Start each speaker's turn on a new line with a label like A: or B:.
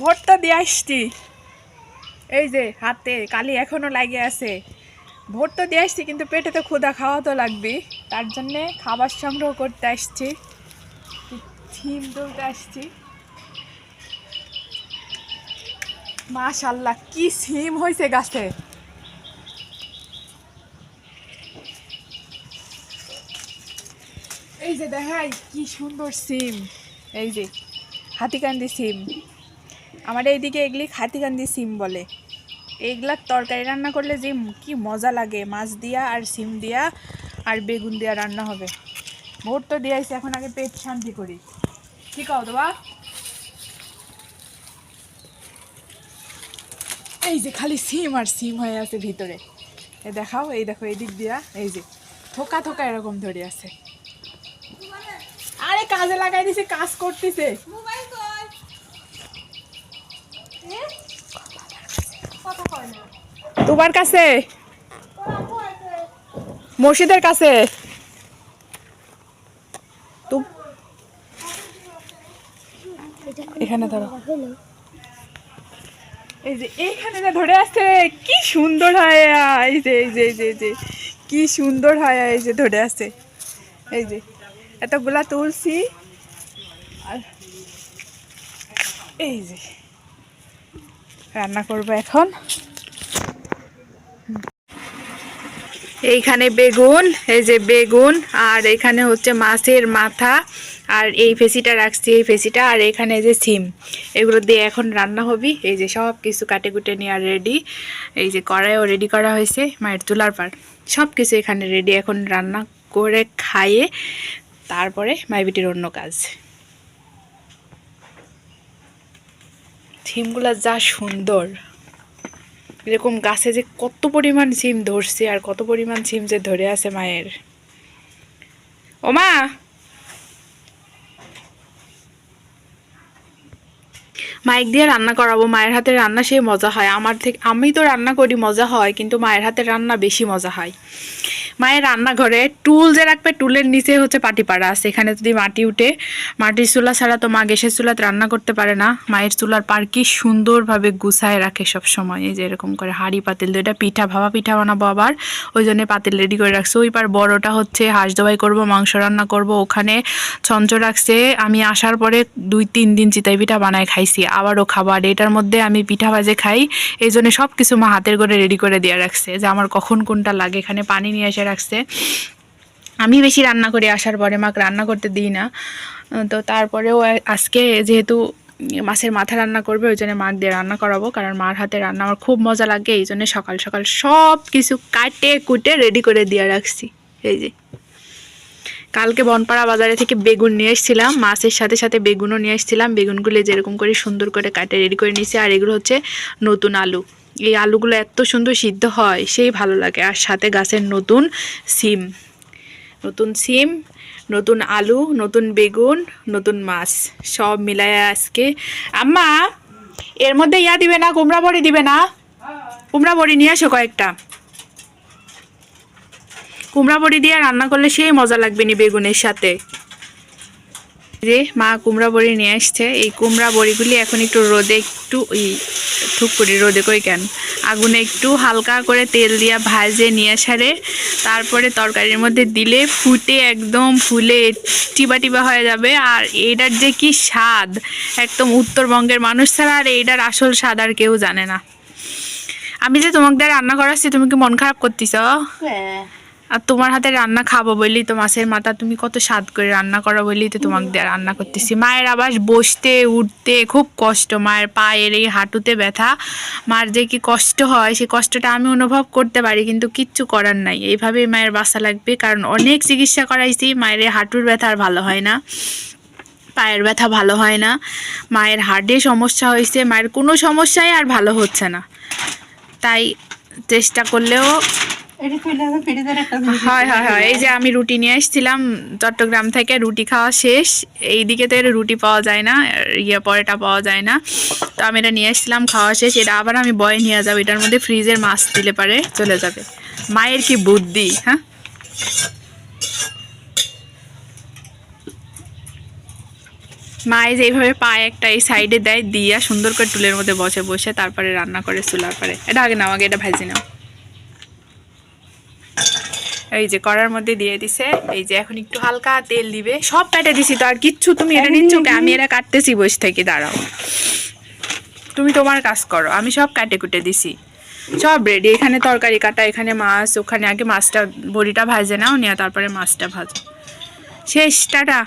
A: ভোটটা দিয়ে আসছি। এই যে হাতে কালি এখনও লাগে আছে। ভোট তো দিয়ে আসছি, কিন্তু পেটে তো ক্ষুদা খাওয়া তো লাগবে তার জন্যে খাবার সংগ্রহ করতে আসছি। থিম তুলতে আসছি। মাশাল্লাহ, কি সিম হয়েছে গাছে। এই যে দেখাই, কি সুন্দর সিম। এই যে হাতিকান্দি সিম। আমার এইদিকে এগুলি হাতিকান্দি সিম বলে। এইগুলার তরকারি রান্না করলে যে কি মজা লাগে, মাছ দিয়া আর সিম দিয়া আর বেগুন দিয়া রান্না হবে। ভোট তো দিয়েছি এখন আগে পেট শান্তি করি। ঠিক আছে বা এই যে খালি সিম আর সিম হয়ে আছে ভিতরে। এ দেখাও, এই দেখো, এই দিক দিয়া, এই যে। থোকা থোকা এরকম ধরে আছে। আরে কাজে লাগাই দিছে, কাজ করতেছে
B: মোবাইল কই এ কথা কয় না
A: তোমার কাছে? মসজিদের কাছে? এখানে ধরো। এই যে এইখানে ধরে আছে কি সুন্দর হয় যে যে যে যে, কি সুন্দর হয়, এই যে ধরে আছে এই যে, এতগুলা আর এই যে, রান্না করব এখন। এইখানে বেগুন, এই যে বেগুন, আর এখানে হচ্ছে মাছের মাথা, আর এই ফেসিটা রাখছি, এই ফেসিটা, আর এখানে যে সিম। এগুলো দিয়ে এখন রান্না হবি। এই যে সব কিছু কাটে কুটে নেওয়া রেডি এই যে কড়াইও রেডি করা হয়েছে, মায়ের চুলার পার। সব কিছু এখানে রেডি এখন রান্না করে খাইয়ে তারপরে মাইবিটির অন্য কাজ। সিমগুলো যা সুন্দর। এরকম গাছে যে কত পরিমাণ সিম ধরছে আর কত পরিমাণ সিম যে ধরে আছে মায়ের। ও মা! মাইক দিয়ে রান্না করাবো। মায়ের হাতে রান্না সেই মজা হয়। আমার থেকে আমি তো রান্না করি, মজা হয়, কিন্তু মায়ের হাতে রান্না বেশি মজা হয়। মায়ের রান্নাঘরে টুল যে রাখবে, টুলের নিচে হচ্ছে পাটি পাড়া আছে এখানে যদি মাটি উঠে, মাটির চুলা ছাড়া তো মা গ্যাসের চুলাতে রান্না করতে পারে না। মায়ের চুলার পার কি সুন্দরভাবে গুছায় রাখে সব সময় এই যে এরকম করে হাঁড়ি, পাতিল দিয়ে এটা পিঠা ভাবা পিঠা বানাবো আবার। ওই জন্য পাতিল রেডি করে রাখছে। ওই পার বড়টা হচ্ছে হাঁস দবাই করব, মাংস রান্না করব। ওখানে ছঞ্চ রাখছে। আমি আসার পরে দুই তিন দিন চিতাই পিঠা বানায় খাইছি। আবারও খাবার। এটার মধ্যে আমি পিঠা ভাজে খাই। এই জন্য সব কিছু মা হাতের করে রেডি করে দিয়ে রাখছে। যে আমার কখন কোনটা লাগে, এখানে পানি নিয়ে এসে রাখছে। আমি বেশি রান্না করি আসার পরে, মাকে রান্না করতে দিই না। তো তারপরেও আজকে যেহেতু মাছের মাথা রান্না করবে, ওই জন্য মাক দিয়ে রান্না করাবো, কারণ মার হাতে রান্না আমার খুব মজা লাগে, এই জন্য সকাল সকাল সব কিছু কাটে কুটে রেডি করে দিয়ে রাখছি। এই যে। কালকে বনপাড়া বাজারে থেকে বেগুন নিয়ে এসেছিলাম, মাছের সাথে সাথে বেগুনও নিয়ে এসেছিলাম, বেগুনগুলো যেরকম করে সুন্দর করে কাটে রেডি করে নিয়েছি, আর এগুলো হচ্ছে নতুন আলু। এই আলুগুলো এত সুন্দর সিদ্ধ হয়, সেই ভালো লাগে। আর সাথে গাছের নতুন সিম নতুন সিম, নতুন আলু, নতুন বেগুন, নতুন মাছ, সব মিলায় আজকে। আম্মা, এর মধ্যে ইয়া দিবে না, কুমড়া বড়ি দিবে না? কুমড়া বড়ি নিয়ে আসো কয়েকটা। কুমড়া বড়ি দিয়ে রান্না করলে সেই মজা লাগবে নি বেগুনের সাথে। যে মা কুমড়া বড়ি নিয়ে আসছে, এই কুমড়া বড়িগুলি এখন একটু রোদে একটু ঠুক করি, রোদে কই কেন? আগুনে একটু হালকা করে তেল দিয়া ভাজে নিয়ে সারে, তারপরে তরকারির মধ্যে দিলে ফুটে একদম ফুলে টিবা টিবা হয়ে যাবে, আর এইটার যে কি স্বাদ? একদম উত্তরবঙ্গের মানুষ ছাড়া আর এইটার আসল স্বাদ আর কেউ জানে না। আমি যে তোমাকে রান্না করাচ্ছি, তুমি কি মন খারাপ করতেছ?
B: হ্যাঁ।
A: আর তোমার হাতে রান্না খাব বললি তো, মাছের মাথা তুমি কত স্বাদ করে রান্না করো বললি তো, তোমাকে দিয়ে রান্না করতেছি। মায়ের আবার বসতে, উঠতে খুব কষ্ট, মায়ের পায়ের এই হাঁটুতে ব্যথা। মার যে কি কষ্ট হয়, সেই কষ্টটা আমি অনুভব করতে পারি, কিন্তু কিচ্ছু করার নাই। এইভাবেই মায়ের বাসা লাগবে, কারণ অনেক চিকিৎসা করাইছি, মায়ের হাঁটুর ব্যথা আর ভালো হয় না। পায়ের ব্যথা ভালো হয় না, মায়ের হার্টে সমস্যা হয়েছে, মায়ের কোনো সমস্যাই আর ভালো হচ্ছে না। তাই চেষ্টা করলেও হয় হয় হয়। এই যে আমি রুটি নিয়ে এসেছিলাম চট্টগ্রাম থেকে রুটি খাওয়া শেষ। এই দিকে তো রুটি পাওয়া যায় না ইয়ে পরেটা পাওয়া যায় না। তো আমি এটা নিয়ে এসেছিলাম খাওয়া শেষ। এটা আবার আমি বয়ে নিয়ে যাব এটার মধ্যে ফ্রিজের মাছ দিলে পারে চলে যাবে। মায়ের কি বুদ্ধি হ্যাঁ? মায়ে যেইভাবে পায়ে একটা এই সাইডে দেয় দিয়া সুন্দর করে টুলের মধ্যে বসে বসে তারপরে রান্না করে চুলার পরে। এটা আগে নাও আগে এটা ভাজি নাও। এই যে কড়ার মধ্যে দিয়ে দিছে। এই যে এখন একটু হালকা তেল দিবে। সব কেটে দিছি তো, আর কিচ্ছু তুমি এটা নিচ্ছ? আমি এটা কাটতেছি বসে থেকে, দাঁড়াও। তুমি তোমার কাজ করো, আমি সব কাটে কুটে দিছি। সব রেডি এখানে তরকারি কাটা, এখানে মাছ, ওখানে আগে মাছটা বড়িটা ভাজে নাও, নিয়ে তারপরে মাছটা ভাজো। শেষ, টাটা।